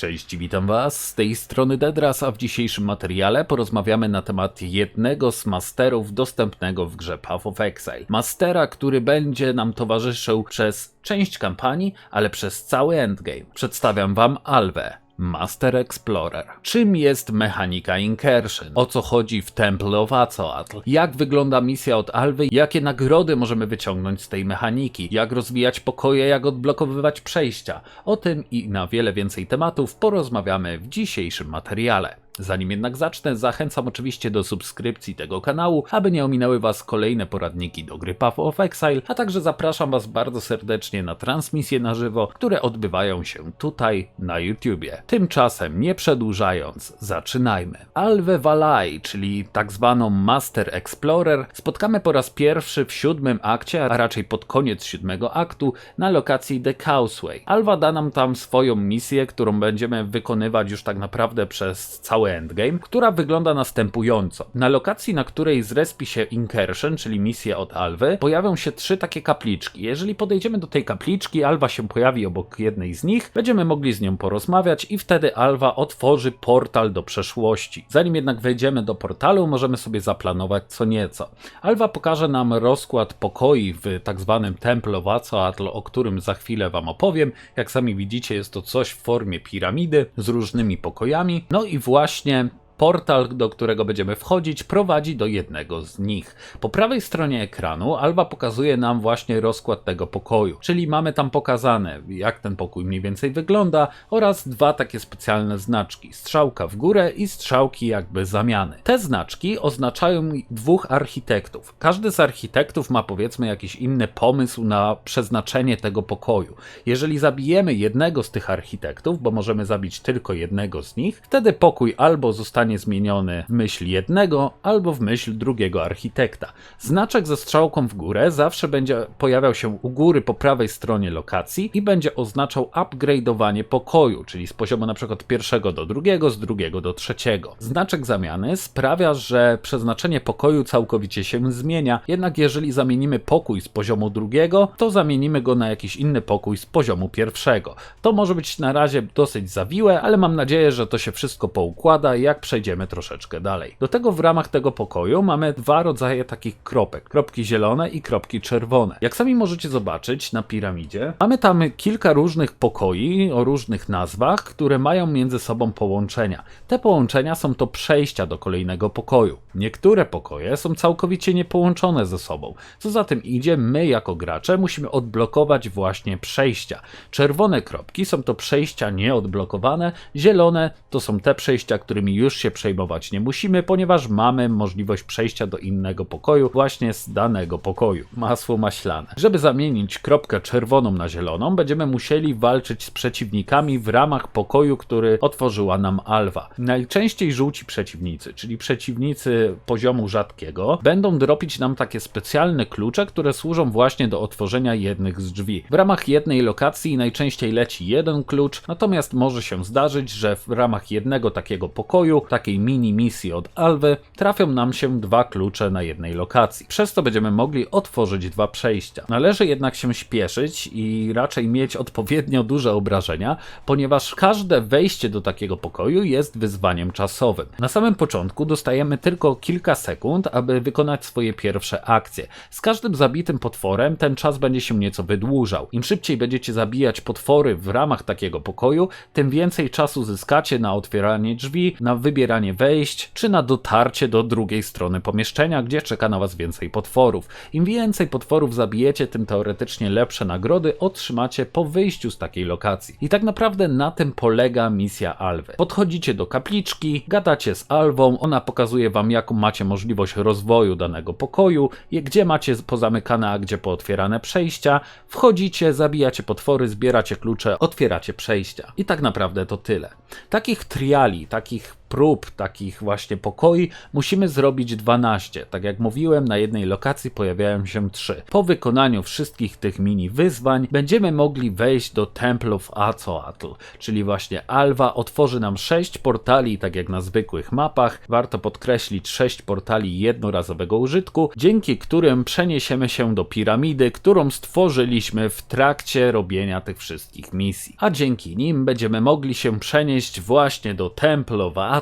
Cześć, witam Was z tej strony Dedras, a w dzisiejszym materiale porozmawiamy na temat jednego z masterów dostępnego w grze Path of Exile. Mastera, który będzie nam towarzyszył przez część kampanii, ale przez cały endgame. Przedstawiam Wam Alwę. Master Explorer. Czym jest mechanika Incursion? O co chodzi w Temple of Azoatl? Jak wygląda misja od Alwy? Jakie nagrody możemy wyciągnąć z tej mechaniki? Jak rozwijać pokoje? Jak odblokowywać przejścia? O tym i na wiele więcej tematów porozmawiamy w dzisiejszym materiale. Zanim jednak zacznę, zachęcam oczywiście do subskrypcji tego kanału, aby nie ominęły Was kolejne poradniki do gry Path of Exile, a także zapraszam Was bardzo serdecznie na transmisje na żywo, które odbywają się tutaj na YouTubie. Tymczasem, nie przedłużając, zaczynajmy. Alve Valai, czyli tak zwaną Master Explorer, spotkamy po raz pierwszy w siódmym akcie, a raczej pod koniec siódmego aktu, na lokacji The Causeway. Alva da nam tam swoją misję, którą będziemy wykonywać już tak naprawdę przez endgame, która wygląda następująco. Na lokacji, na której zrespi się Incursion, czyli misja od Alwy, pojawią się trzy takie kapliczki. Jeżeli podejdziemy do tej kapliczki, Alwa się pojawi obok jednej z nich, będziemy mogli z nią porozmawiać i wtedy Alwa otworzy portal do przeszłości. Zanim jednak wejdziemy do portalu, możemy sobie zaplanować co nieco. Alwa pokaże nam rozkład pokoi w tak zwanym Temple of Azoatl, o którym za chwilę wam opowiem. Jak sami widzicie, jest to coś w formie piramidy z różnymi pokojami. No i właśnie właśnie Portal, do którego będziemy wchodzić, prowadzi do jednego z nich. Po prawej stronie ekranu Alba pokazuje nam właśnie rozkład tego pokoju, czyli mamy tam pokazane, jak ten pokój mniej więcej wygląda oraz dwa takie specjalne znaczki: strzałka w górę i strzałki jakby zamiany. Te znaczki oznaczają dwóch architektów. Każdy z architektów ma powiedzmy jakiś inny pomysł na przeznaczenie tego pokoju. Jeżeli zabijemy jednego z tych architektów, bo możemy zabić tylko jednego z nich, wtedy pokój albo zostanie zmieniony w myśl jednego albo w myśl drugiego architekta. Znaczek ze strzałką w górę zawsze będzie pojawiał się u góry po prawej stronie lokacji i będzie oznaczał upgrade'owanie pokoju, czyli z poziomu przykład pierwszego do drugiego, z drugiego do trzeciego. Znaczek zamiany sprawia, że przeznaczenie pokoju całkowicie się zmienia, jednak jeżeli zamienimy pokój z poziomu drugiego, to zamienimy go na jakiś inny pokój z poziomu pierwszego. To może być na razie dosyć zawiłe, ale mam nadzieję, że to się wszystko poukłada, jak przejdziemy troszeczkę dalej. Do tego w ramach tego pokoju mamy dwa rodzaje takich kropek. Kropki zielone i kropki czerwone. Jak sami możecie zobaczyć na piramidzie, mamy tam kilka różnych pokoi o różnych nazwach, które mają między sobą połączenia. Te połączenia są to przejścia do kolejnego pokoju. Niektóre pokoje są całkowicie niepołączone ze sobą. Co za tym idzie, my jako gracze musimy odblokować właśnie przejścia. Czerwone kropki są to przejścia nieodblokowane, zielone to są te przejścia, którymi już się przejmować nie musimy, ponieważ mamy możliwość przejścia do innego pokoju właśnie z danego pokoju. Masło maślane. Żeby zamienić kropkę czerwoną na zieloną, będziemy musieli walczyć z przeciwnikami w ramach pokoju, który otworzyła nam Alwa. Najczęściej żółci przeciwnicy, czyli przeciwnicy poziomu rzadkiego, będą dropić nam takie specjalne klucze, które służą właśnie do otworzenia jednych z drzwi. W ramach jednej lokacji najczęściej leci jeden klucz, natomiast może się zdarzyć, że w ramach jednego takiego pokoju, takiej mini misji od Alwy, trafią nam się dwa klucze na jednej lokacji. Przez to będziemy mogli otworzyć dwa przejścia. Należy jednak się śpieszyć i raczej mieć odpowiednio duże obrażenia, ponieważ każde wejście do takiego pokoju jest wyzwaniem czasowym. Na samym początku dostajemy tylko kilka sekund, aby wykonać swoje pierwsze akcje. Z każdym zabitym potworem ten czas będzie się nieco wydłużał. Im szybciej będziecie zabijać potwory w ramach takiego pokoju, tym więcej czasu zyskacie na otwieranie drzwi, na wybieranie wejść, czy na dotarcie do drugiej strony pomieszczenia, gdzie czeka na was więcej potworów. Im więcej potworów zabijecie, tym teoretycznie lepsze nagrody otrzymacie po wyjściu z takiej lokacji. I tak naprawdę na tym polega misja Alwy. Podchodzicie do kapliczki, gadacie z Alwą, ona pokazuje wam jaką macie możliwość rozwoju danego pokoju, gdzie macie pozamykane, a gdzie pootwierane przejścia, wchodzicie, zabijacie potwory, zbieracie klucze, otwieracie przejścia. I tak naprawdę to tyle. Takich triali, takich prób takich właśnie pokoi musimy zrobić 12. Tak jak mówiłem, na jednej lokacji pojawiają się 3. Po wykonaniu wszystkich tych mini wyzwań będziemy mogli wejść do Temple of Azoatl, czyli właśnie Alwa otworzy nam 6 portali, tak jak na zwykłych mapach. Warto podkreślić 6 portali jednorazowego użytku, dzięki którym przeniesiemy się do piramidy, którą stworzyliśmy w trakcie robienia tych wszystkich misji. A dzięki nim będziemy mogli się przenieść właśnie do Temple of Azoatl,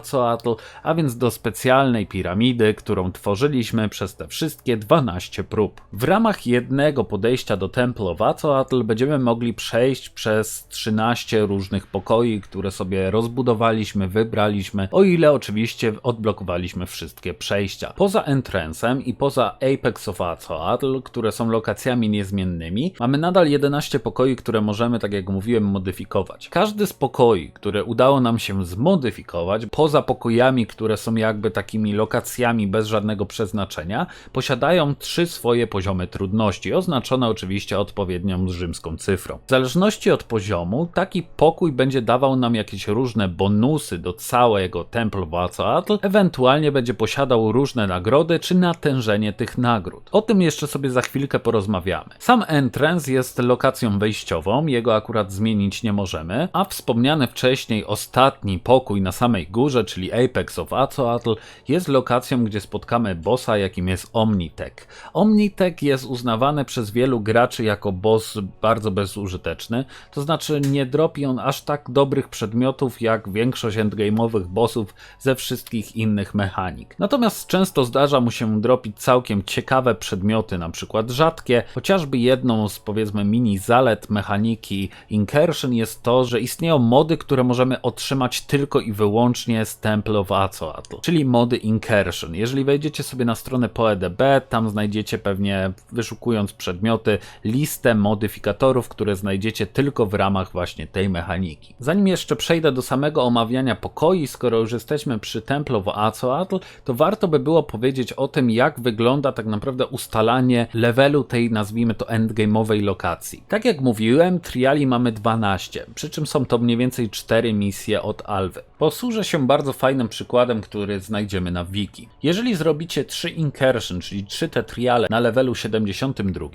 a więc do specjalnej piramidy, którą tworzyliśmy przez te wszystkie 12 prób. W ramach jednego podejścia do Temple of Azoatl będziemy mogli przejść przez 13 różnych pokoi, które sobie rozbudowaliśmy, wybraliśmy, o ile oczywiście odblokowaliśmy wszystkie przejścia. Poza Entrancem i poza Apex of Azoatl, które są lokacjami niezmiennymi, mamy nadal 11 pokoi, które możemy, tak jak mówiłem, modyfikować. Każdy z pokoi, które udało nam się zmodyfikować, poza pokojami, które są jakby takimi lokacjami bez żadnego przeznaczenia, posiadają trzy swoje poziomy trudności, oznaczone oczywiście odpowiednią rzymską cyfrą. W zależności od poziomu, taki pokój będzie dawał nam jakieś różne bonusy do całego Temple Wazoatl, ewentualnie będzie posiadał różne nagrody czy natężenie tych nagród. O tym jeszcze sobie za chwilkę porozmawiamy. Sam entrance jest lokacją wejściową, jego akurat zmienić nie możemy, a wspomniany wcześniej ostatni pokój na samej górze, czyli Apex of Azoatl, jest lokacją, gdzie spotkamy bossa, jakim jest Omnitek. Omnitek jest uznawany przez wielu graczy jako boss bardzo bezużyteczny, to znaczy nie dropi on aż tak dobrych przedmiotów jak większość endgame'owych bossów ze wszystkich innych mechanik. Natomiast często zdarza mu się dropić całkiem ciekawe przedmioty, na przykład rzadkie, chociażby jedną z powiedzmy mini zalet mechaniki Incursion jest to, że istnieją mody, które możemy otrzymać tylko i wyłącznie z Temple of Azoatl, czyli mody Incursion. Jeżeli wejdziecie sobie na stronę PoeDB, tam znajdziecie pewnie, wyszukując przedmioty, listę modyfikatorów, które znajdziecie tylko w ramach właśnie tej mechaniki. Zanim jeszcze przejdę do samego omawiania pokoi, skoro już jesteśmy przy Temple of Azoatl, to warto by było powiedzieć o tym, jak wygląda tak naprawdę ustalanie levelu tej, nazwijmy to, endgame'owej lokacji. Tak jak mówiłem, triali mamy 12, przy czym są to mniej więcej 4 misje od Alwy. Posłużę się bardzo fajnym przykładem, który znajdziemy na wiki. Jeżeli zrobicie 3 incursion, czyli 3 te triale na levelu 72,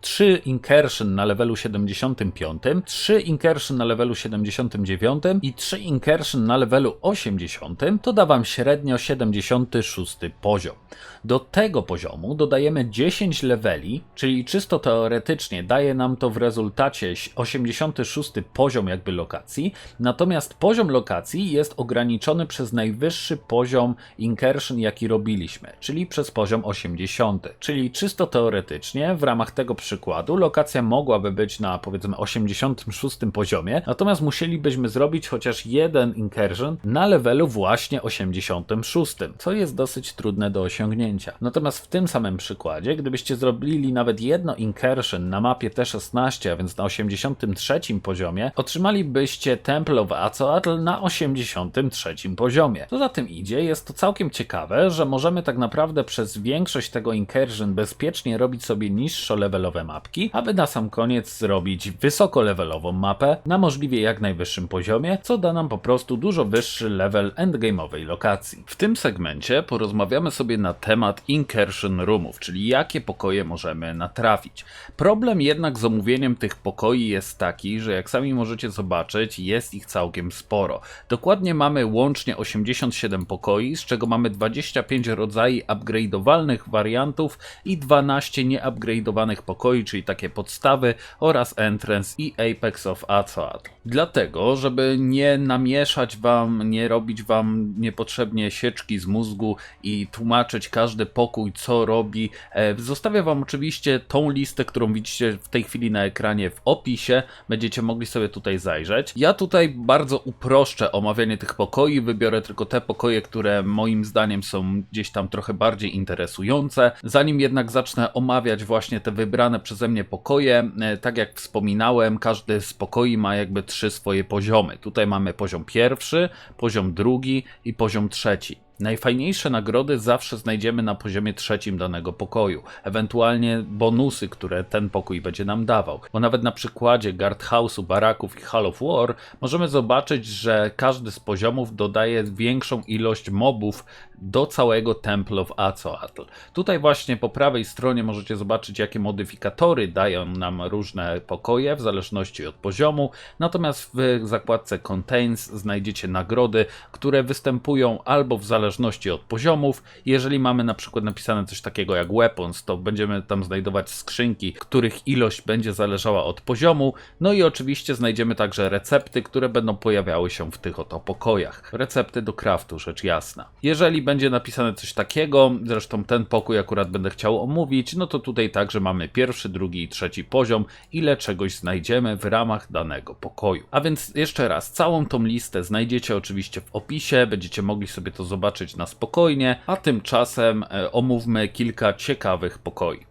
3 incursion na levelu 75, 3 incursion na levelu 79 i 3 incursion na levelu 80, to da wam średnio 76 poziom. Do tego poziomu dodajemy 10 leveli, czyli czysto teoretycznie daje nam to w rezultacie 86 poziom jakby lokacji, natomiast poziom lokacji jest ograniczony przez najwyższy poziom incursion jaki robiliśmy, czyli przez poziom 80. Czyli czysto teoretycznie w ramach tego przykładu lokacja mogłaby być na powiedzmy 86 poziomie, natomiast musielibyśmy zrobić chociaż jeden incursion na levelu właśnie 86, co jest dosyć trudne do osiągnięcia. Natomiast w tym samym przykładzie, gdybyście zrobili nawet jedno incursion na mapie T16, a więc na 83 poziomie, otrzymalibyście Temple of Azoatl na 83 poziomie. Co za tym idzie, jest to całkiem ciekawe, że możemy tak naprawdę przez większość tego incursion bezpiecznie robić sobie niższo levelowe mapki, aby na sam koniec zrobić wysoko levelową mapę na możliwie jak najwyższym poziomie, co da nam po prostu dużo wyższy level endgame'owej lokacji. W tym segmencie porozmawiamy sobie na temat incursion roomów, czyli jakie pokoje możemy natrafić. Problem jednak z omówieniem tych pokoi jest taki, że jak sami możecie zobaczyć, jest ich całkiem sporo. Dokładnie mamy łącznie 87 pokoi, z czego mamy 25 rodzajów upgrade'owalnych wariantów i 12 nieupgrade'owanych pokoi, czyli takie podstawy oraz entrance i Apex of Azoat. Dlatego, żeby nie namieszać wam, nie robić wam niepotrzebnie sieczki z mózgu i tłumaczyć każdy pokój, co robi, e, zostawię wam oczywiście tą listę, którą widzicie w tej chwili na ekranie w opisie. Będziecie mogli sobie tutaj zajrzeć. Ja tutaj bardzo uproszczę omawianie tych pokoi, wybiorę tylko te pokoje, które moim zdaniem są gdzieś tam trochę bardziej interesujące. Zanim jednak zacznę omawiać właśnie te wybrane przeze mnie pokoje, e, tak jak wspominałem, każdy z pokoi ma jakby trzy swoje poziomy. Tutaj mamy poziom pierwszy, poziom drugi i poziom trzeci. Najfajniejsze nagrody zawsze znajdziemy na poziomie trzecim danego pokoju, ewentualnie bonusy, które ten pokój będzie nam dawał. Bo nawet na przykładzie Guardhouse'u, baraków i Hall of War możemy zobaczyć, że każdy z poziomów dodaje większą ilość mobów do całego Temple of Azoatl. Tutaj właśnie po prawej stronie możecie zobaczyć, jakie modyfikatory dają nam różne pokoje w zależności od poziomu. Natomiast w zakładce Contains znajdziecie nagrody, które występują albo w zależności od poziomów. Jeżeli mamy na przykład napisane coś takiego jak Weapons, to będziemy tam znajdować skrzynki, których ilość będzie zależała od poziomu. No i oczywiście znajdziemy także recepty, które będą pojawiały się w tych oto pokojach. Recepty do craftu, rzecz jasna. Jeżeli będzie napisane coś takiego, zresztą ten pokój akurat będę chciał omówić, no to tutaj także mamy pierwszy, drugi i trzeci poziom, ile czegoś znajdziemy w ramach danego pokoju. A więc jeszcze raz, całą tą listę znajdziecie oczywiście w opisie, będziecie mogli sobie to zobaczyć na spokojnie, a tymczasem e, omówmy kilka ciekawych pokoi.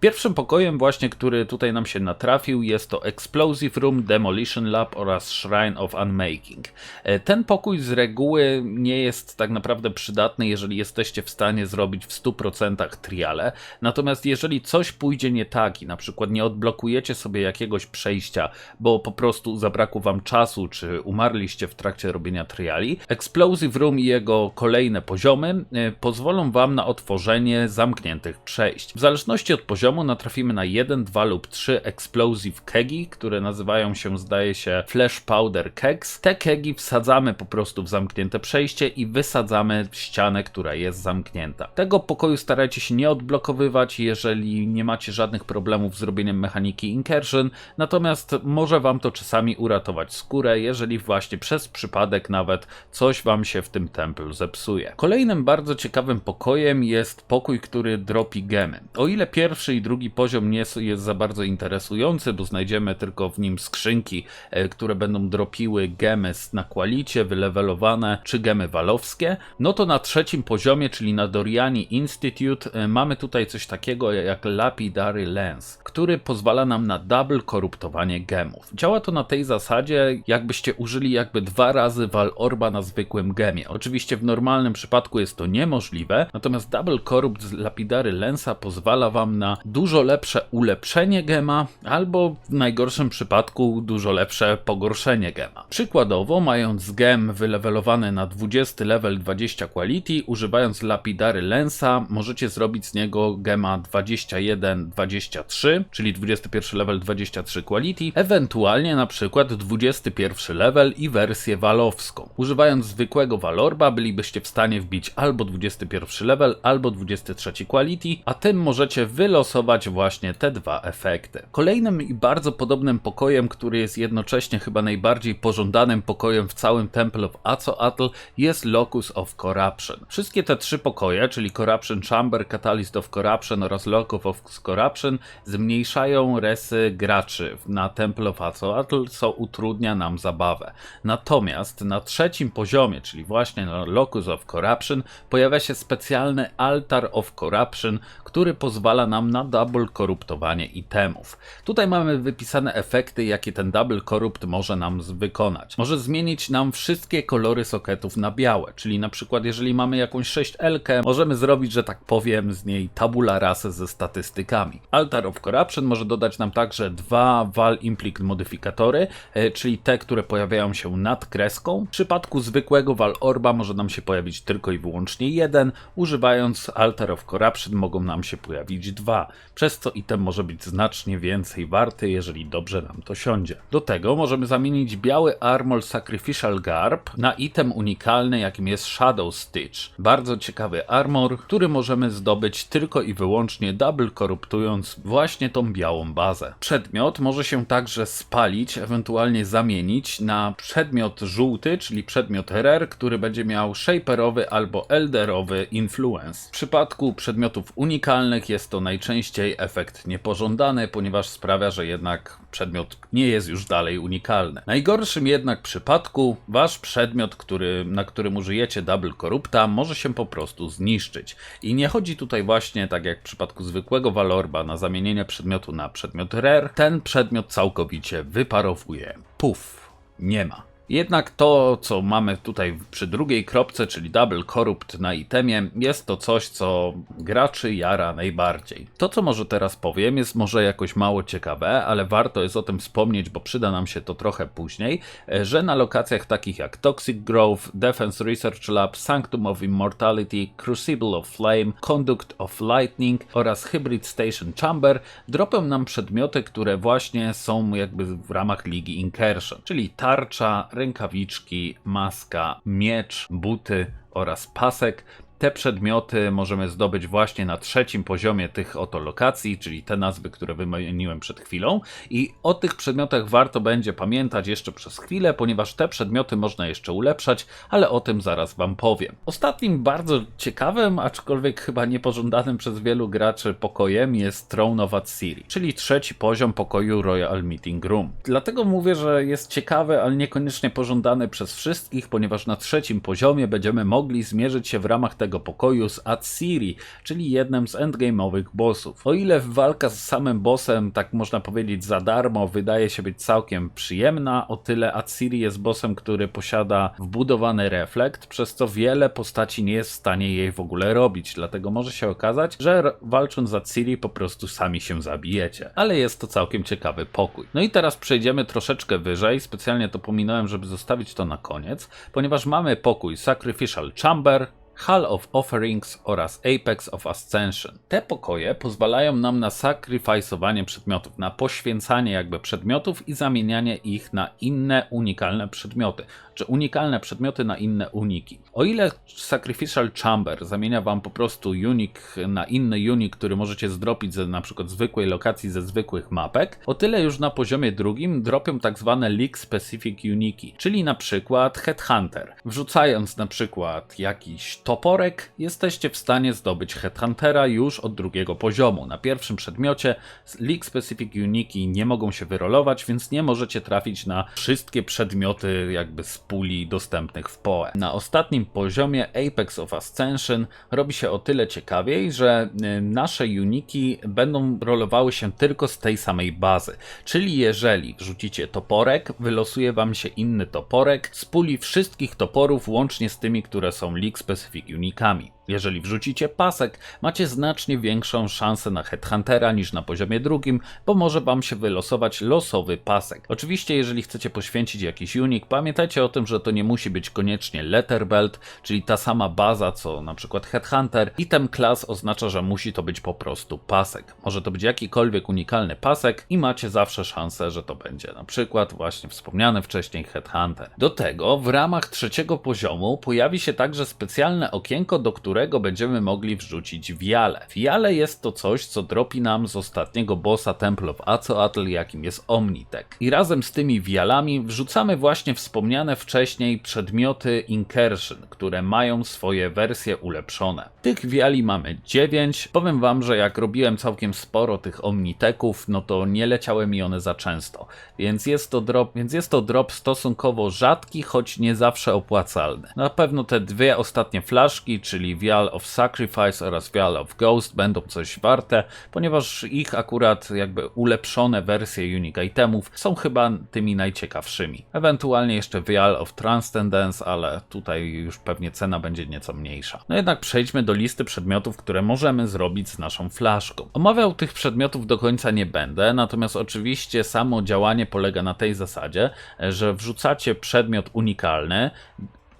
Pierwszym pokojem właśnie, który tutaj nam się natrafił jest to Explosive Room, Demolition Lab oraz Shrine of Unmaking. E, Ten pokój z reguły nie jest tak naprawdę przydatny, jeżeli jesteście w stanie zrobić w 100% triale. Natomiast jeżeli coś pójdzie nie tak i na przykład nie odblokujecie sobie jakiegoś przejścia, bo po prostu zabrakło wam czasu, czy umarliście w trakcie robienia triali, Explosive Room i jego kolejne poziomy e, pozwolą wam na otworzenie zamkniętych przejść. W zależności od poziomu natrafimy na 1, 2 lub 3 Explosive Kegi, które nazywają się, zdaje się, Flash Powder Kegs. Te kegi wsadzamy po prostu w zamknięte przejście i wysadzamy ścianę, która jest zamknięta. Tego pokoju starajcie się nie odblokowywać, jeżeli nie macie żadnych problemów z robieniem mechaniki Incursion, natomiast może wam to czasami uratować skórę, jeżeli właśnie przez przypadek nawet coś wam się w tym templu zepsuje. Kolejnym bardzo ciekawym pokojem jest pokój, który dropi gemy. O ile pierwszy i drugi poziom nie jest za bardzo interesujący, bo znajdziemy tylko w nim skrzynki, e, które będą dropiły gemy na kwalicie, wylewelowane, czy gemy walowskie, no to na trzecim poziomie, czyli na Doriani Institute, e, mamy tutaj coś takiego jak Lapidary Lens, który pozwala nam na double koruptowanie gemów. Działa to na tej zasadzie, jakbyście użyli jakby dwa razy Val Orba na zwykłym gemie. Oczywiście w normalnym przypadku jest to niemożliwe, natomiast double corrupt z Lapidary Lensa pozwala wam na dużo lepsze ulepszenie gema, albo w najgorszym przypadku dużo lepsze pogorszenie gema. Przykładowo, mając gem wylewelowany na 20 level 20 quality, używając Lapidary Lensa, możecie zrobić z niego gema 21-23, czyli 21 level 23 quality, ewentualnie na przykład 21 level i wersję walowską. Używając zwykłego Valorba bylibyście w stanie wbić albo 21 level, albo 23 quality, a tym możecie wylosować właśnie te dwa efekty. Kolejnym i bardzo podobnym pokojem, który jest jednocześnie chyba najbardziej pożądanym pokojem w całym Temple of Azoatl jest Locus of Corruption. Wszystkie te trzy pokoje, czyli Corruption Chamber, Catalyst of Corruption oraz Locus of Corruption zmniejszają resy graczy na Temple of Azoatl, co utrudnia nam zabawę. Natomiast na trzecim poziomie, czyli właśnie na Locus of Corruption, pojawia się specjalny Altar of Corruption, który pozwala nam na double koruptowanie itemów. Tutaj mamy wypisane efekty, jakie ten double corrupt może nam wykonać. Może zmienić nam wszystkie kolory soketów na białe, czyli na przykład jeżeli mamy jakąś 6L, możemy zrobić, że tak powiem, z niej tabula rasa ze statystykami. Altar of Corruption może dodać nam także dwa val implicit modyfikatory, e, czyli te, które pojawiają się nad kreską. W przypadku zwykłego val orba może nam się pojawić tylko i wyłącznie jeden, używając Altar of Corruption mogą nam się pojawić dwa, przez co item może być znacznie więcej warty, jeżeli dobrze nam to siądzie. Do tego możemy zamienić biały Armor Sacrificial Garb na item unikalny, jakim jest Shadow Stitch. Bardzo ciekawy armor, który możemy zdobyć tylko i wyłącznie double koruptując właśnie tą białą bazę. Przedmiot może się także spalić, ewentualnie zamienić na przedmiot żółty, czyli przedmiot rare, który będzie miał shaperowy albo elderowy influence. W przypadku przedmiotów unikalnych jest to najczęściej efekt niepożądany, ponieważ sprawia, że jednak przedmiot nie jest już dalej unikalny. Najgorszym jednak przypadku wasz przedmiot, który, na którym użyjecie double korupta, może się po prostu zniszczyć. I nie chodzi tutaj właśnie, tak jak w przypadku zwykłego Valorba, na zamienienie przedmiotu na przedmiot rare. Ten przedmiot całkowicie wyparowuje. Puf, nie ma. Jednak to, co mamy tutaj przy drugiej kropce, czyli Double Corrupt na itemie, jest to coś, co graczy jara najbardziej. To, co może teraz powiem, jest może jakoś mało ciekawe, ale warto jest o tym wspomnieć, bo przyda nam się to trochę później, e, że na lokacjach takich jak Toxic Grove, Defense Research Lab, Sanctum of Immortality, Crucible of Flame, Conduct of Lightning oraz Hybrid Station Chamber dropią nam przedmioty, które właśnie są jakby w ramach ligi Incursion, czyli tarcza, rękawiczki, maska, miecz, buty oraz pasek. Te przedmioty możemy zdobyć właśnie na trzecim poziomie tych oto lokacji, czyli te nazwy, które wymieniłem przed chwilą. I o tych przedmiotach warto będzie pamiętać jeszcze przez chwilę, ponieważ te przedmioty można jeszcze ulepszać, ale o tym zaraz Wam powiem. Ostatnim bardzo ciekawym, aczkolwiek chyba niepożądanym przez wielu graczy pokojem jest Throne of Atsiri, czyli trzeci poziom pokoju Royal Meeting Room. Dlatego mówię, że jest ciekawy, ale niekoniecznie pożądany przez wszystkich, ponieważ na trzecim poziomie będziemy mogli zmierzyć się w ramach tego pokoju z Atsiri, czyli jednym z endgame'owych bossów. O ile walka z samym bossem, tak można powiedzieć za darmo, wydaje się być całkiem przyjemna, o tyle Atsiri jest bossem, który posiada wbudowany reflekt, przez co wiele postaci nie jest w stanie jej w ogóle robić, dlatego może się okazać, że walcząc z Atsiri po prostu sami się zabijecie. Ale jest to całkiem ciekawy pokój. No i teraz przejdziemy troszeczkę wyżej, specjalnie to pominąłem, żeby zostawić to na koniec, ponieważ mamy pokój Sacrificial Chamber, Hall of Offerings oraz Apex of Ascension. Te pokoje pozwalają nam na sacrificeowanie przedmiotów, na poświęcanie jakby przedmiotów i zamienianie ich na inne unikalne przedmioty, czy unikalne przedmioty na inne uniki. O ile Sacrificial Chamber zamienia wam po prostu unik na inny unik, który możecie zdropić ze na przykład zwykłej lokacji ze zwykłych mapek, o tyle już na poziomie drugim dropią tak zwane League Specific Uniki, czyli na przykład Headhunter. Wrzucając na przykład jakiś toporek, jesteście w stanie zdobyć Headhuntera już od drugiego poziomu. Na pierwszym przedmiocie League Specific Uniki nie mogą się wyrolować, więc nie możecie trafić na wszystkie przedmioty jakby z puli dostępnych w PoE. Na ostatnim poziomie Apex of Ascension robi się o tyle ciekawiej, że y, nasze uniki będą rolowały się tylko z tej samej bazy. Czyli jeżeli wrzucicie toporek, wylosuje wam się inny toporek z puli wszystkich toporów, łącznie z tymi, które są League Specific specific Unicami. Jeżeli wrzucicie pasek, macie znacznie większą szansę na Headhuntera niż na poziomie drugim, bo może wam się wylosować losowy pasek. Oczywiście, jeżeli chcecie poświęcić jakiś unik, pamiętajcie o tym, że to nie musi być koniecznie Letterbelt, czyli ta sama baza co na przykład Headhunter. Item class oznacza, że musi to być po prostu pasek. Może to być jakikolwiek unikalny pasek i macie zawsze szansę, że to będzie na przykład właśnie wspomniany wcześniej Headhunter. Do tego w ramach trzeciego poziomu pojawi się także specjalne okienko, do którego będziemy mogli wrzucić wiale. Wiale jest to coś, co dropi nam z ostatniego bossa Temple of Azoatl, jakim jest Omnitek. I razem z tymi wialami wrzucamy właśnie wspomniane wcześniej przedmioty Incursion, które mają swoje wersje ulepszone. Tych wiali mamy 9. Powiem wam, że jak robiłem całkiem sporo tych Omniteków, no to nie leciały mi one za często. Więc jest to drop, więc jest to drop stosunkowo rzadki, choć nie zawsze opłacalny. Na pewno te dwie ostatnie flaszki, czyli Vial of Sacrifice oraz Vial of Ghost będą coś warte, ponieważ ich akurat jakby ulepszone wersje unique itemów są chyba tymi najciekawszymi. Ewentualnie jeszcze Vial of Transcendence, ale tutaj już pewnie cena będzie nieco mniejsza. No jednak przejdźmy do listy przedmiotów, które możemy zrobić z naszą flaszką. Omawiał tych przedmiotów do końca nie będę, natomiast oczywiście samo działanie polega na tej zasadzie, że wrzucacie przedmiot unikalny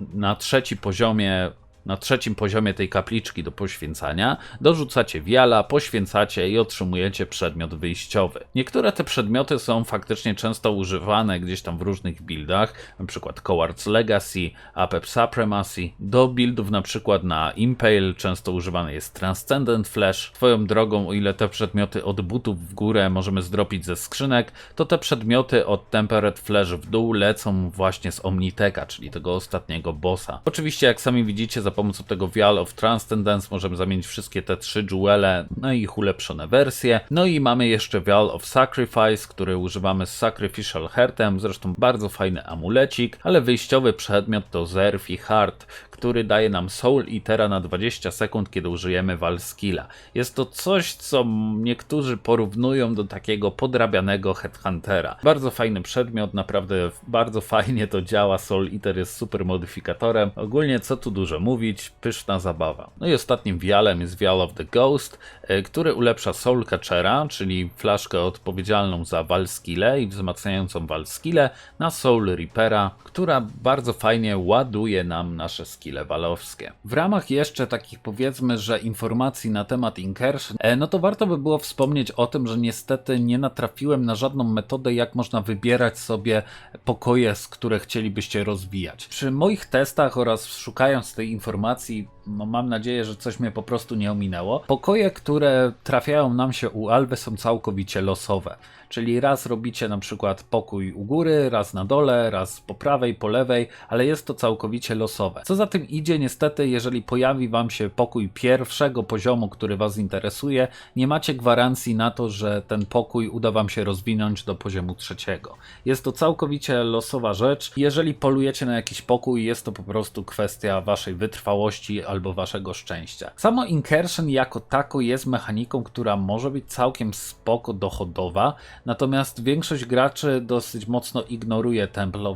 na trzeci poziomie na trzecim poziomie tej kapliczki do poświęcania, dorzucacie wiala, poświęcacie i otrzymujecie przedmiot wyjściowy. Niektóre te przedmioty są faktycznie często używane gdzieś tam w różnych buildach, np. Cowards Legacy, Apep Supremacy. Do buildów przykład na Impale często używany jest Transcendent Flash. Twoją drogą, o ile te przedmioty od butów w górę możemy zdropić ze skrzynek, to te przedmioty od Temperate Flash w dół lecą właśnie z Omniteka, czyli tego ostatniego bossa. Oczywiście, jak sami widzicie, za pomocą tego Vial of Transcendence możemy zamienić wszystkie te trzy jewele na ich ulepszone wersje. No i mamy jeszcze Vial of Sacrifice, który używamy z Sacrificial Heartem, zresztą bardzo fajny amulecik, ale wyjściowy przedmiot to Zerfi Heart, który daje nam Soul Eatera na 20 sekund, kiedy użyjemy Valskilla. Jest to coś, co niektórzy porównują do takiego podrabianego Headhuntera. Bardzo fajny przedmiot, naprawdę bardzo fajnie to działa. Soul Eater jest super modyfikatorem. Ogólnie co tu dużo mówić, pyszna zabawa. No i ostatnim wialem jest Vial of the Ghost, e, który ulepsza Soul Catchera, czyli flaszkę odpowiedzialną za Valskille i wzmacniającą Valskille na Soul Reapera, która bardzo fajnie ładuje nam nasze skille walowskie. W ramach jeszcze takich powiedzmy, że informacji na temat Incursion, e, no to warto by było wspomnieć o tym, że niestety nie natrafiłem na żadną metodę, jak można wybierać sobie pokoje, z które chcielibyście rozwijać. Przy moich testach oraz szukając tej informacji, no mam nadzieję, że coś mnie po prostu nie ominęło. Pokoje, które trafiają nam się u Alwy są całkowicie losowe. Czyli raz robicie na przykład pokój u góry, raz na dole, raz po prawej, po lewej, ale jest to całkowicie losowe. Co za tym idzie, niestety, jeżeli pojawi Wam się pokój pierwszego poziomu, który Was interesuje, nie macie gwarancji na to, że ten pokój uda Wam się rozwinąć do poziomu trzeciego. Jest to całkowicie losowa rzecz. Jeżeli polujecie na jakiś pokój, jest to po prostu kwestia Waszej wytrwałości albo Waszego szczęścia. Samo Incursion jako tako jest mechaniką, która może być całkiem spoko dochodowa, Natomiast większość graczy dosyć mocno ignoruje Temple.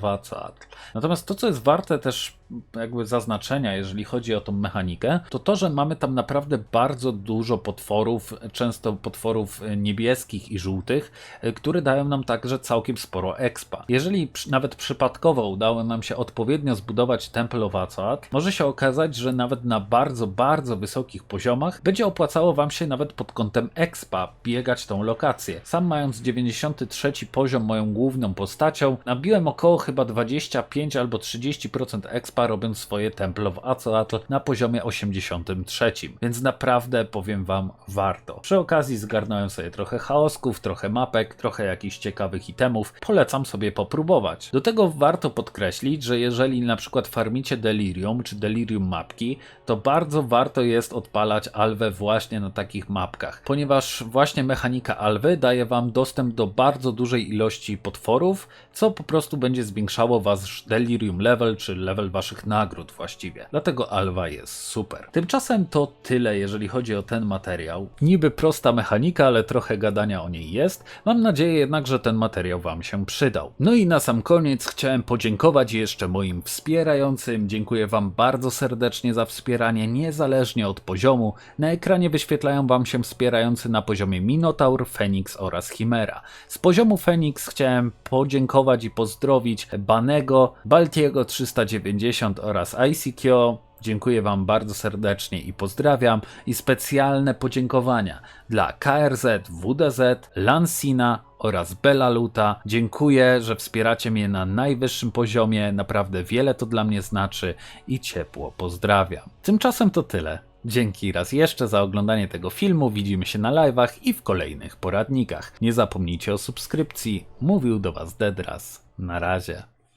Natomiast to, co jest warte też jakby zaznaczenia, jeżeli chodzi o tą mechanikę, to to, że mamy tam naprawdę bardzo dużo potworów, często potworów niebieskich i żółtych, które dają nam także całkiem sporo expa. Jeżeli nawet przypadkowo udało nam się odpowiednio zbudować Temple of Azatl, może się okazać, że nawet na bardzo, bardzo wysokich poziomach będzie opłacało Wam się nawet pod kątem expa biegać tą lokację. Sam mając 93 poziom moją główną postacią, nabiłem około chyba 25 albo 30% expa robiąc swoje Temple of Azatl na poziomie 83, więc naprawdę powiem wam warto. Przy okazji zgarnąłem sobie trochę chaosków, trochę mapek, trochę jakichś ciekawych itemów, polecam sobie popróbować. Do tego warto podkreślić, że jeżeli na przykład farmicie Delirium czy Delirium mapki, to bardzo warto jest odpalać Alwę właśnie na takich mapkach, ponieważ właśnie mechanika Alwy daje wam dostęp do bardzo dużej ilości potworów, co po prostu będzie zwiększało wasz Delirium level, czy level waszych nagród właściwie. Dlatego Alwa jest super. Tymczasem to tyle, jeżeli chodzi o ten materiał. Niby prosta mechanika, ale trochę gadania o niej jest. Mam nadzieję jednak, że ten materiał wam się przydał. No i na sam koniec chciałem podziękować jeszcze moim wspierającym. Dziękuję wam bardzo serdecznie za wspieranie, niezależnie od poziomu. Na ekranie wyświetlają wam się wspierający na poziomie Minotaur, Phoenix oraz Chimera. Z poziomu Phoenix chciałem podziękować i pozdrowić Banego, Baltiego 390 oraz ICQ. Dziękuję Wam bardzo serdecznie i pozdrawiam. I specjalne podziękowania dla KRZ, WDZ, Lansina oraz Belaluta. Dziękuję, że wspieracie mnie na najwyższym poziomie. Naprawdę wiele to dla mnie znaczy i ciepło pozdrawiam. Tymczasem to tyle. Dzięki raz jeszcze za oglądanie tego filmu. Widzimy się na live'ach i w kolejnych poradnikach. Nie zapomnijcie o subskrypcji. Mówił do Was Dedras. Na razie.